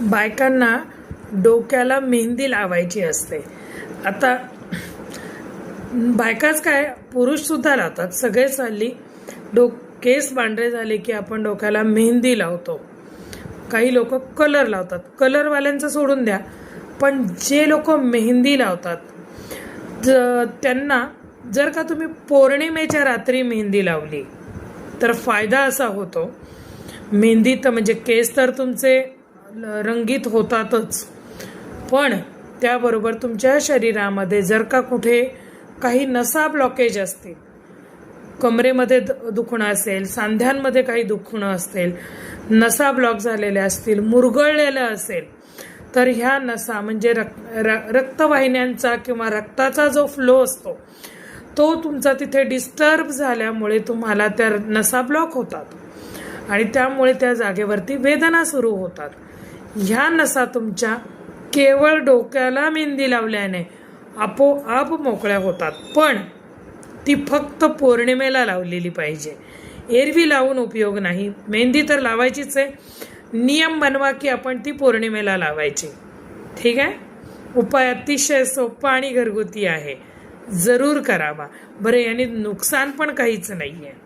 बायकांना डोक्याला मेहंदी लावायची असते. आता बायकाच काय पुरुषसुद्धा राहतात. लावतात सगळेच हल्ली डो केस पांढरे झाले की आपण डोक्याला मेहंदी लावतो. काही लोक कलर लावतात. कलरवाल्यांचं सोडून द्या पण जे लोक मेहंदी लावतात ज- त्यांना जर का तुम्ही पौर्णिमेच्या रात्री मेहंदी लावली तर फायदा असा होतो. मेहंदी तर म्हणजे केस तर तुमचे रंगीत होतातच. पण त्याबरोबर तुमच्या शरीरामध्ये जर का कुठे काही नसा ब्लॉकेज असतील कमरेमध्ये द- दुखणं असेल सांध्यांमध्ये काही दुखणं असेल नसा ब्लॉक झालेल्या असतील मुरगळलेलं असेल तर ह्या नसा म्हणजे रक र- रक्तवाहिन्यांचा किंवा रक्ताचा जो फ्लो असतो तो तुमचा तिथे डिस्टर्ब झाल्यामुळे तुम्हाला त्या नसा ब्लॉक होतात. आणि त्यामुळे त्या जागेवरती वेदना सुरू होतात. ह्या नसा तुमच्या केवळ डोक्याला मेहंदी लावल्याने आपोआप मोकळ्या होतात. पण ती फक्त पौर्णिमेला लावलेली पाहिजे. एरवी लावून उपयोग नाही. मेहंदी तर लावायचीच आहे. नियम बनवा की आपण ती पौर्णिमेला लावायची. ठीक आहे? उपाय अतिशय सोपा आणि घरगुती आहे. जरूर करावा. बरं याने नुकसान पण काहीच नाही आहे